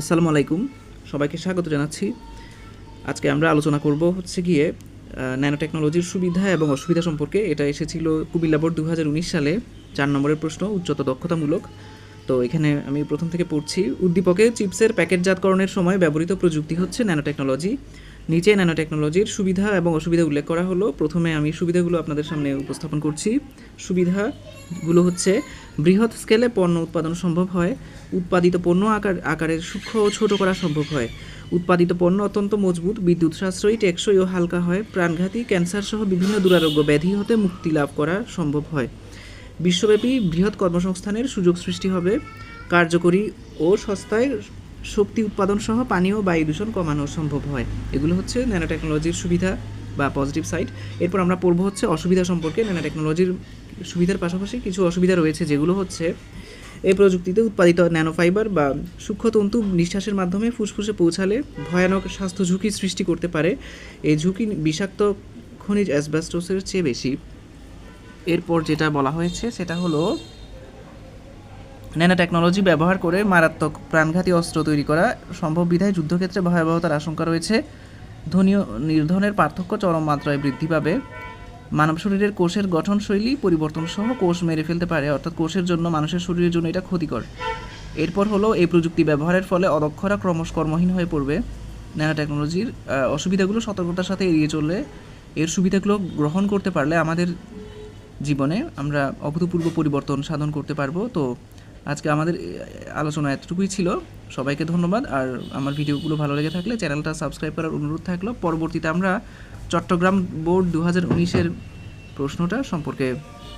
আসসালামু আলাইকুম। সবাইকে স্বাগত জানাচ্ছি। আজকে আমরা আলোচনা করব হচ্ছে গিয়ে ন্যানো টেকনোলজির সুবিধা এবং অসুবিধা সম্পর্কে। এটা এসেছিল কুমিল্লা বোর্ড দু হাজার উনিশ সালে। চার নম্বরের প্রশ্ন, উচ্চত দক্ষতামূলক। তো এখানে আমি প্রথম থেকে পড়ছি, উদ্দীপকে চিপসের প্যাকেটজাতকরণের সময় ব্যবহৃত প্রযুক্তি হচ্ছে ন্যানো টেকনোলজি নিচে ন্যানো টেকনোলজির সুবিধা এবং অসুবিধা উল্লেখ করা হলো। প্রথমে আমি সুবিধাগুলো আপনাদের সামনে উপস্থাপন করছি। সুবিধাগুলো হচ্ছে, বৃহৎ স্কেলে পণ্য উৎপাদন সম্ভব হয়, উৎপাদিত পণ্য আকার, আকারের সূক্ষ্ম ও ছোট করা সম্ভব হয়। উৎপাদিত পণ্য অত্যন্ত মজবুত বিদ্যুৎ সাশ্রয়ী টেকসই ও হালকা হয়, প্রাণঘাতী ক্যান্সার সহ বিভিন্ন দুরারোগ্য ব্যাধি হতে মুক্তি লাভ করা সম্ভব হয়। বিশ্বব্যাপী বৃহৎ কর্মসংস্থানের সুযোগ সৃষ্টি হবে। কার্যকরী ও সস্তায় শক্তি উৎপাদন সহ পানি ও বায়ু দূষণ কমানো সম্ভব হয়। এগুলো হচ্ছে ন্যানো টেকনোলজির সুবিধা বা পজিটিভ সাইড এরপর আমরা পড়ব হচ্ছে অসুবিধা সম্পর্কে। ন্যানো টেকনোলজির সুবিধার পাশাপাশি কিছু অসুবিধা রয়েছে, যেগুলো হচ্ছে এই প্রযুক্তিতে উৎপাদিত ন্যানোফাইবার বা সূক্ষ্মতন্তু নিঃশ্বাসের মাধ্যমে ফুসফুসে পৌঁছালে ভয়ানক স্বাস্থ্য ঝুঁকি সৃষ্টি করতে পারে। এই ঝুঁকি বিষাক্ত খনিজ অ্যাসবেস্টোসের চেয়ে বেশি। এরপর যেটা বলা হয়েছে, সেটা হলো ন্যানো টেকনোলজি ব্যবহার করে মারাত্মক প্রাণঘাতী অস্ত্র তৈরি করা সম্ভব বিধায় যুদ্ধক্ষেত্রে ভয়াবহতার আশঙ্কা রয়েছে। ধ্বনীয় নির্ধনের পার্থক্য চরম মাত্রায় বৃদ্ধি পাবে। মানব শরীরের কোষের গঠনশৈলী পরিবর্তন সহ কোষ মেরে ফেলতে পারে, অর্থাৎ কোষের জন্য মানুষের শরীরের জন্য এটা ক্ষতিকর। এরপর হলো এই প্রযুক্তি ব্যবহারের ফলে অদক্ষরা ক্রমশ কর্মহীন হয়ে পড়বে। ন্যানো টেকনোলজির অসুবিধাগুলো সতর্কতার সাথে এড়িয়ে চললে এর সুবিধাগুলো গ্রহণ করতে পারলে আমাদের জীবনে আমরা অভূতপূর্ব পরিবর্তন সাধন করতে পারব। তো আজকে আমাদের আলোচনা এতটুকুই ছিল। সবাইকে ধন্যবাদ। আর আমার ভিডিওগুলো ভালো লেগে থাকলে চ্যানেলটা সাবস্ক্রাইব করার অনুরোধ থাকল। পরবর্তীতে আমরা চট্টগ্রাম বোর্ড দু হাজার উনিশের প্রশ্নটা সম্পর্কে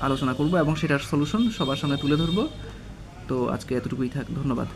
আলোচনা করব এবং সেটার সলিউশন সবার সামনে তুলে ধরবো। তো আজকে এতটুকুই থাক, ধন্যবাদ।